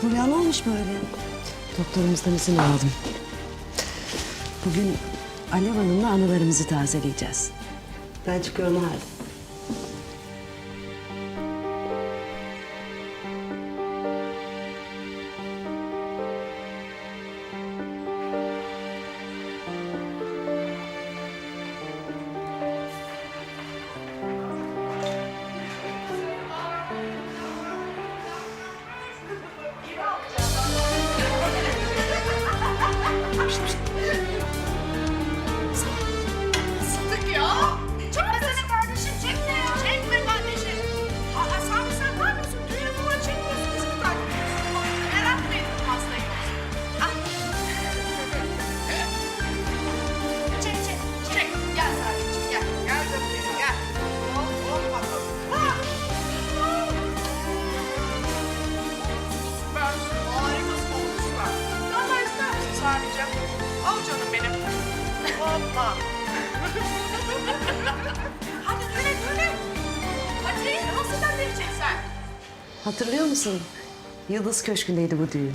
Hulya ne olmuş böyle? Doktorumuzdan izin aldım. Bugün Alev Hanım'la anılarımızı tazeleyeceğiz. Ben çıkıyorum o Hoppa. Hadi düğüne düğüne. Hadi nasıl da vereceksen? Hatırlıyor musun? Yıldız Köşkü'ndeydi bu düğün.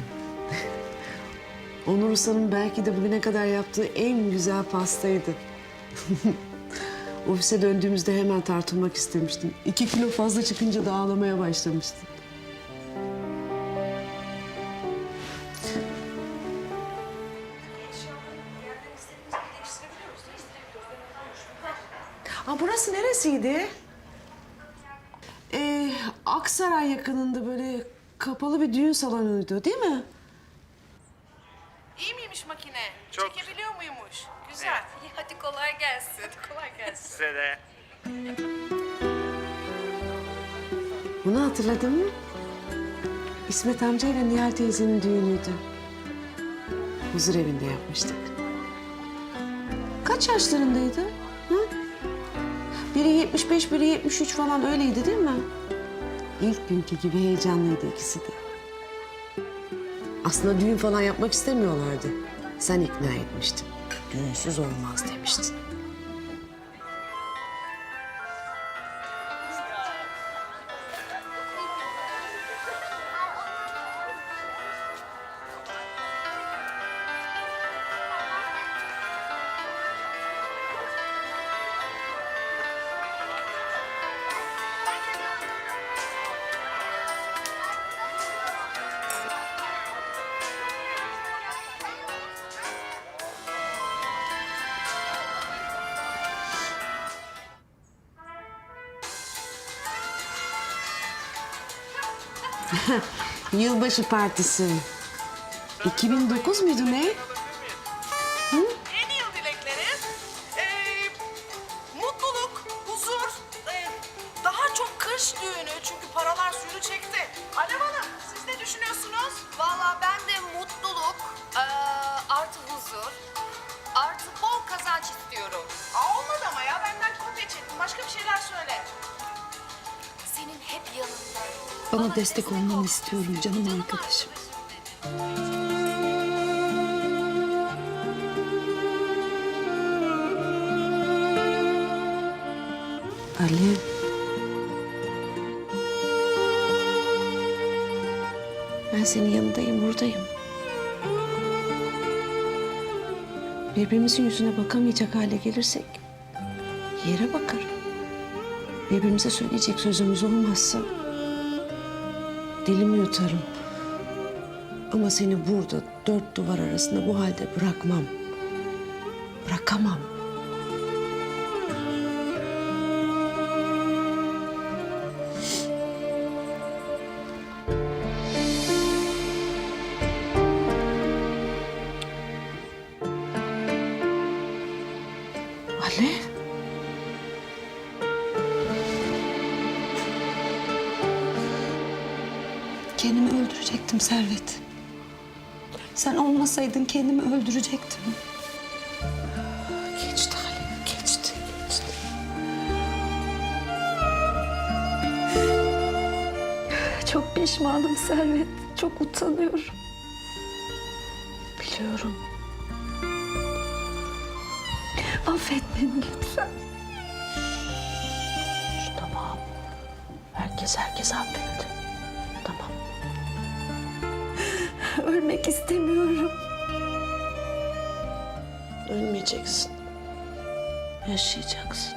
Onur Usta'nın belki de bugüne kadar yaptığı en güzel pastaydı. Ofise döndüğümüzde hemen tartılmak istemiştim. İki kilo fazla çıkınca da ağlamaya başlamıştım. Aa, burası neresiydi? Ee, Aksaray yakınında böyle kapalı bir düğün salonuydu değil mi? İyi miymiş makine? Çekebiliyor muymuş? Güzel. İyi, hadi kolay gelsin. Hadi kolay gelsin. Size de. Bunu hatırladın mı? İsmet amcayla Nihal teyzenin düğünüydü. Huzur evinde yapmıştık. Kaç yaşlarındaydı? Biri 75, biri 73 falan öyleydi değil mi? İlk günkü gibi heyecanlıydı ikisi de. Aslında düğün falan yapmak istemiyorlardı. Sen ikna etmiştin. Düğünsüz olmaz demiştin. Yılbaşı partisi. 2009 muydu ne? Yeni yıl dilekleri. Ee, mutluluk, huzur. ee, daha çok kış düğünü çünkü paralar suyunu çekti. Alev Hanım siz ne düşünüyorsunuz? Valla ben de mutluluk, eee, artı huzur, artı bol kazanç istiyorum. Aa, olmadı ama ya benden kopya çektim. Başka bir şeyler söyle. Senin hep yanında. Bana destek olmanı istiyorum canım arkadaşım. Alev. Ben senin yanındayım, buradayım. Birbirimizin yüzüne bakamayacak hale gelirsek yere bakarım. Birbirimize söyleyecek sözümüz olmazsa dilimi yutarım. Ama seni burada dört duvar arasında bu halde bırakmam. Bırakamam. Alev. Kendimi öldürecektim Servet. Sen olmasaydın kendimi öldürecektim. Geçti Alev, geçti, geçti. Çok pişmanım Servet. Çok utanıyorum. Biliyorum. Affet beni lütfen. Tamam. Herkes herkes affetti. Ölmek istemiyorum. Ölmeyeceksin. Yaşayacaksın.